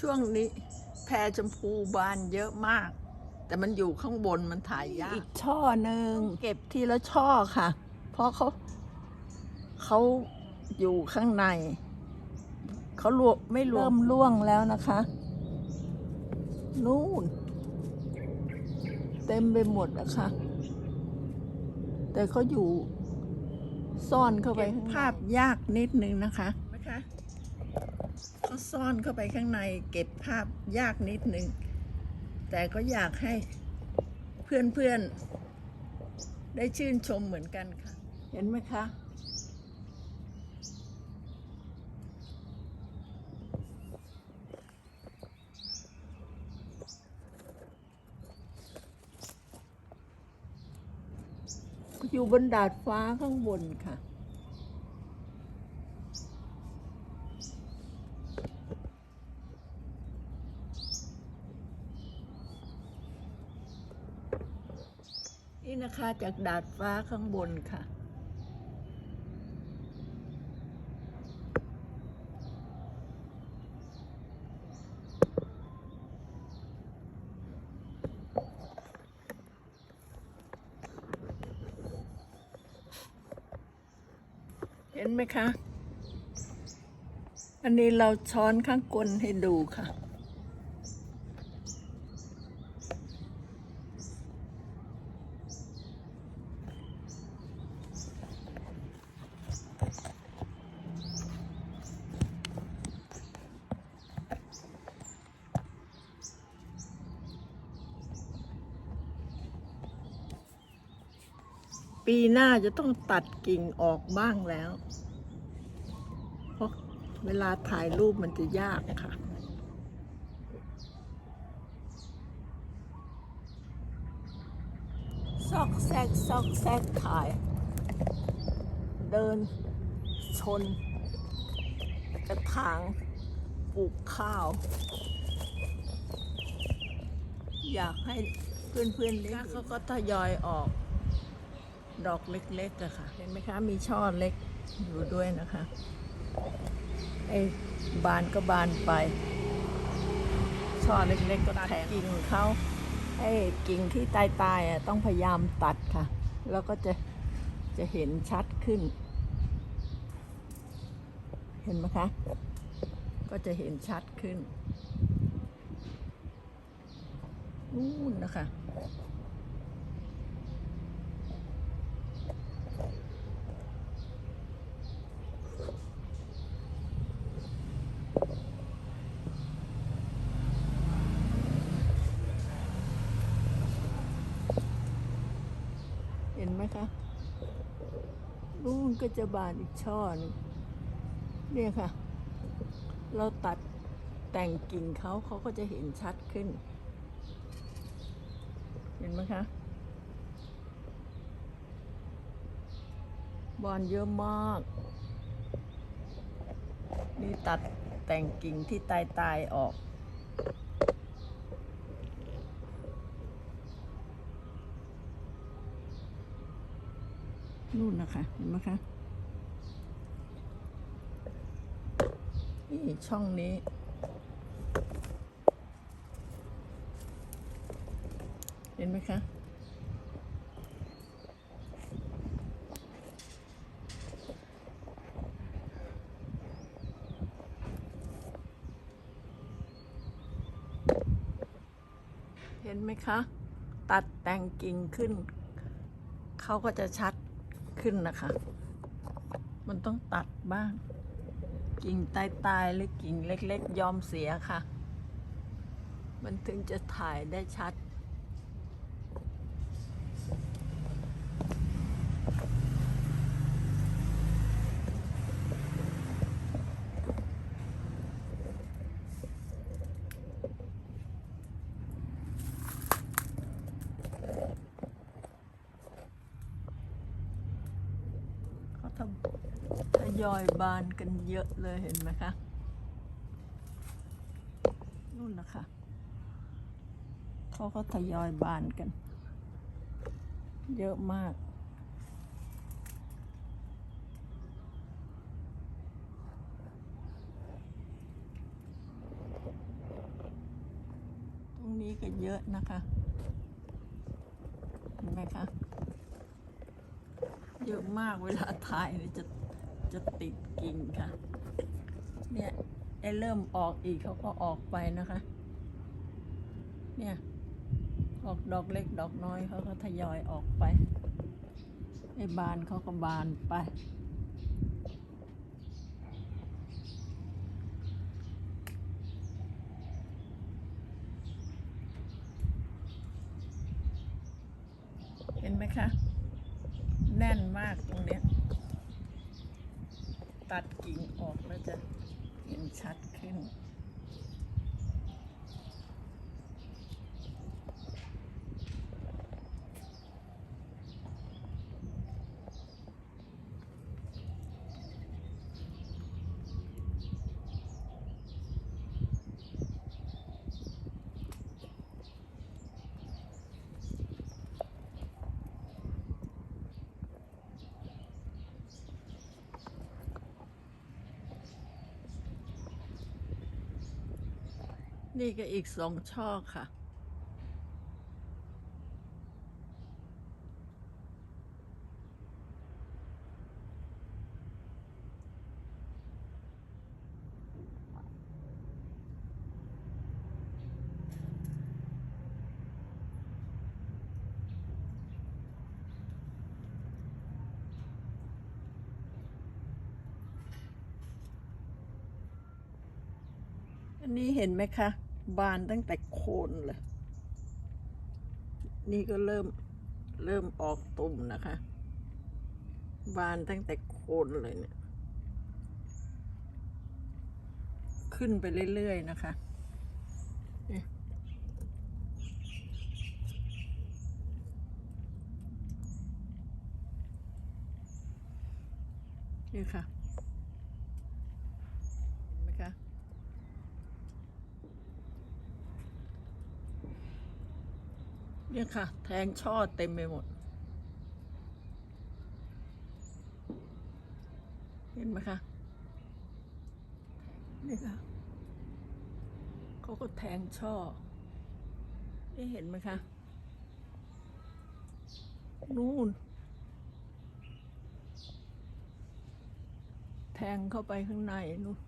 ช่วงนี้แพรชมพูบานเยอะมาก แต่มันอยู่ข้างบนมันถ่ายยากอีกช่อหนึ่งเก็บทีละช่อค่ะ เพราะเขาเขาอยู่ข้างใน เขาลวกไม่รวมเริ่มล่วงแล้วนะคะ นู่น เต็มไปหมดนะคะแต่เขาอยู่ซ่อนเข้าไปภาพยากนิดนึงนะคะนะคะเขา ซ่อนเข้าไปข้างในเก็บภาพยากนิดนึง แต่ก็อยากให้เพื่อนๆ ได้ชื่นชมเหมือนกันค่ะ เห็นไหมคะ อยู่บนดาดฟ้าข้างบนค่ะ นะคะจากดาดฟ้าข้างบนค่ะ เห็นไหมคะ อันนี้เราช้อนข้างกลให้ดูค่ะ ปีหน้าจะต้องตัดกิ่งออกบ้างแล้ว เพราะเวลาถ่ายรูปมันจะยากค่ะซอกแซกซอกแซกถ่าย เดินชน กระถางปลูกข้าว อยากให้เพื่อนๆได้เขาก็ทยอยออก ดอกเล็กๆอะค่ะ เห็นไหมคะ มีช่อเล็กอยู่ด้วยนะคะไอ้บานก็บานไป ช่อเล็กๆก็แทงกิ่งเขาไอ้กิ่งที่ตายๆอะต้องพยายามตัดค่ะ แล้วก็จะจะเห็นชัดขึ้น เห็นไหมคะ ก็จะเห็นชัดขึ้นนู่นนะคะ เห็นไหมคะนู่นก็จะบานอีกช่อหนึงเนี่ยค่ะ เราตัดแต่งกิ่งเขาเขาก็จะเห็นชัดขึ้น เห็นไหมคะ บอนเยอะมาก นี่ตัดแต่งกิ่งที่ตายตายๆออก นู่นนะคะเห็นไหมคะนี่ช่องนี้ เห็นไหมคะเห็นไหมคะ ตัดแต่งกิ่งขึ้น เขาก็จะชัด ขึ้นนะคะ มันต้องตัดบ้าง กิ่งตายๆหรือกิ่งเล็กๆ ยอมเสียค่ะ มันถึงจะถ่ายได้ชัด เขาทำทยอยบานกันเยอะเลยเห็นไหมคะนู่นนะคะเขาก็ทยอยบานกัน เยอะมากนี้ก็เยอะนะคะ เห็นไหมคะ เยอะมากเวลาถ่ายเนี่ยจะจะติดกิ่งค่ะ เนี่ยไอ้เริ่มออกอีกเขาก็ออกไปนะคะ เนี่ย ออกดอกเล็กดอกน้อยเขาก็ทยอยออกไป ไอ้บานเขาก็บานไป เห็นไหมคะ แน่นมากตรงเนี้ย ตัดกิ่งออกแล้วจะเห็นชัดขึ้น นี่ก็อีกสองช่อค่ะ อันนี้เห็นไหมคะ บานตั้งแต่โคนเลย นี่ก็เริ่มเริ่มออกตุ่มนะคะ บานตั้งแต่โคนเลยเนี่ย ขึ้นไปเรื่อยๆนะคะนี่ค่ะ เห็นไหมคะ เนี่ยค่ะ แทงช่อเต็มไปหมด เห็นไหมคะนี่ค่ะเขาก็แทงช่อนี่เห็นไหมคะนู่น แทงเข้าไปข้างในนู่น